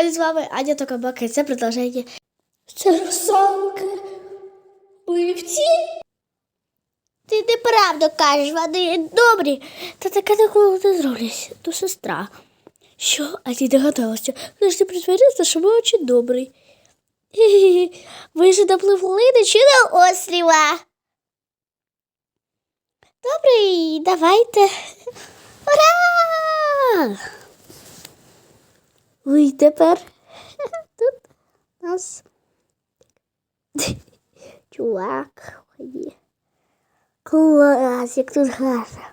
сьогодні з вами Аня Токабака і це продовження. Це русалки. Пливці. Ти неправду кажеш, вони добрі. Та таке ніколи не зроблять. То сестра. Що? А ти догадалася? Ти ж не притворився, що ми очень добрий. Ви ж допливли до чудо остріва. Добре, давайте. Ура! Ви тепер тут у нас чувак. ходить. Клас, як тут гарно.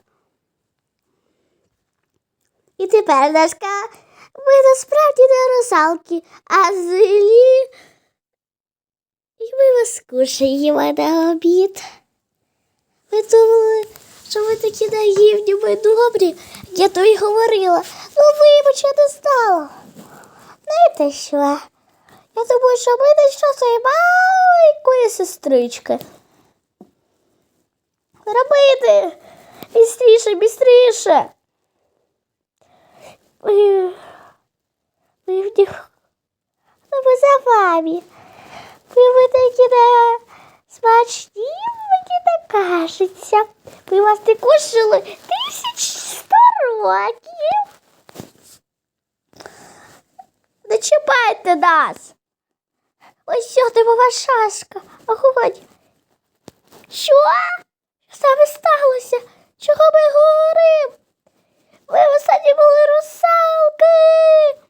І тепер, Дашка, ми насправді не русалки, а злі. І ми вас кушаємо на обід. Ви думали, що ви такі наївні, ми добрі. Я то й говорила. Ну, вибач, я не знала. Знаєте що? Я думаю, що ми знайшли своєї маленької сестрички. Робити! Бістріше, бістріше! Ми, ми в них... Ну, ми за вами. Ви, ви такі не смачні, мені так кажеться. Ми вас не кушали тисяч сто років. Чіпайте нас. Ось що дивова шашка. Охолодь. Що? Що саме сталося? Чого ми говоримо? Ви останні були русалки.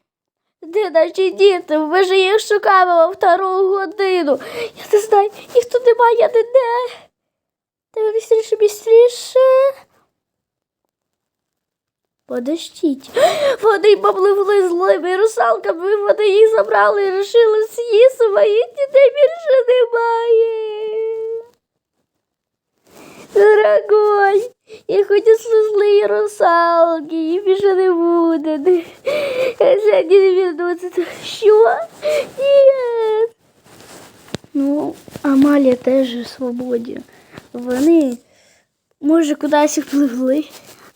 Де наші діти? Ми ж їх шукаємо втору годину. Я не знаю, їх тут немає, я де. Треба бістріше, бістріше. Подождіть. Вони попливли злими русалками, вони їх забрали і вирішили з'їсти, моїх дітей більше немає. Дорогой, я хочу злі русалки, їх більше не буде. Сьогодні не відноситься. Що? Ні. Ну, Амалія теж у свободі. Вони, може, кудись впливли.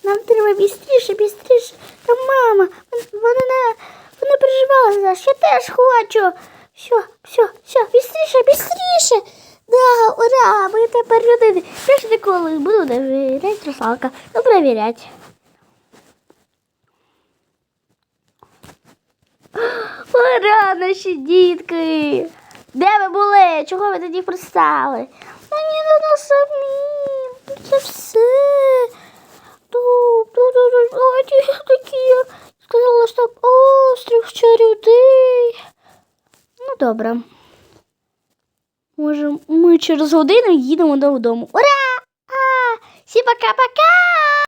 Нам треба бістріше, бістріше. Та мама, вони не, вони переживали за нас. Я теж хочу. Все, все, все, бістріше, бістріше. Да, ура, ми тепер людини. Я ж ніколи буду довіряти русалка. Ну, перевіряти. Ура, наші дітки! Де ви були? Чого ви тоді пристали? Мені до нас самі. Це все. Тут, тут, тут, ой, ті такі. Я що острів чарівний. Ну, добре. Може, ми через годину їдемо додому. Ура! Всі пока-пока!